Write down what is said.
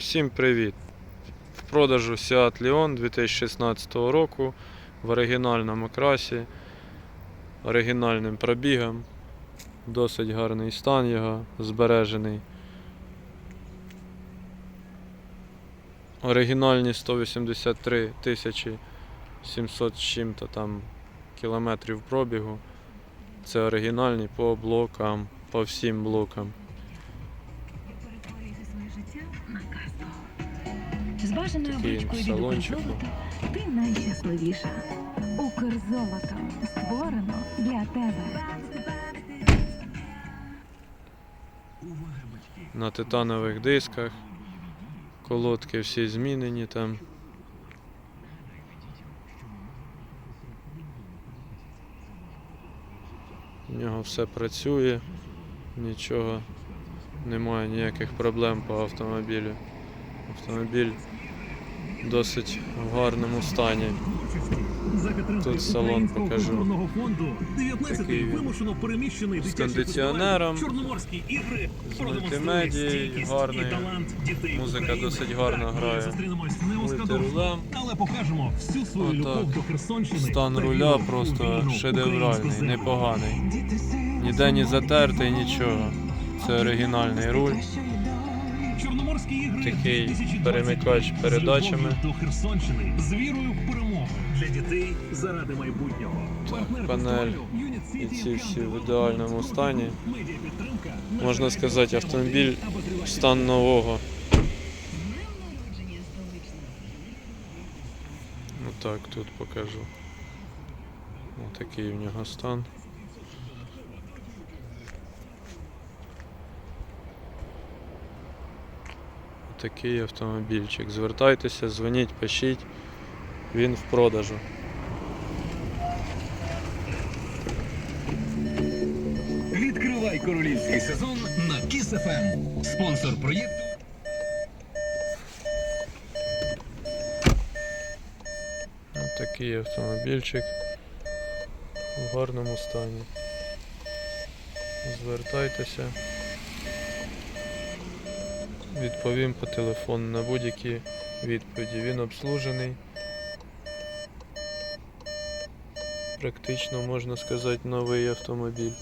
Всім привіт! В продажу Seat Leon 2016 року в оригінальному красі, оригінальним пробігом. Досить гарний стан його, збережений. Оригінальні 183 тисячі 700 з чим-то там кілометрів пробігу. Це оригінальний по блокам, по всім блокам. З бажаною обручкою від Укрзолота ти найщасливіша. Укрзолото створено для тебе. на титанових дисках. Колодки всі змінені там. У нього все працює, нічого, немає ніяких проблем по автомобілю. Автомобіль в досить в гарному стані. Тут салон покажу. Такий він. вимушено переміщений З кондиціонером, Чорноморські ігри з мультимедією, гарний. Музика досить гарно грає. Але покажемо всю свою Отак. любов до Херсонщини. Стан руля просто шедевральний, непоганий. Ніде не затертий, нічого. Це оригінальний руль. Чорноморські ігри Такий 2020 перемикач передачами. до Херсонщини з вірою в перемогу для дітей заради майбутнього. Панель І ці всі в ідеальному стані. Можна сказати, автомобіль стан нового. Ну так, тут покажу. Ось такий в нього стан. Такий автомобільчик. Звертайтеся, дзвоніть, пишіть. Він в продажу. Відкривай королівський сезон на Kiss FM. Спонсор проєкту Ось такий автомобільчик в гарному стані. Звертайтеся. Відповім по телефону на будь-які відповіді. Він обслужений. Практично можна сказати новий автомобіль.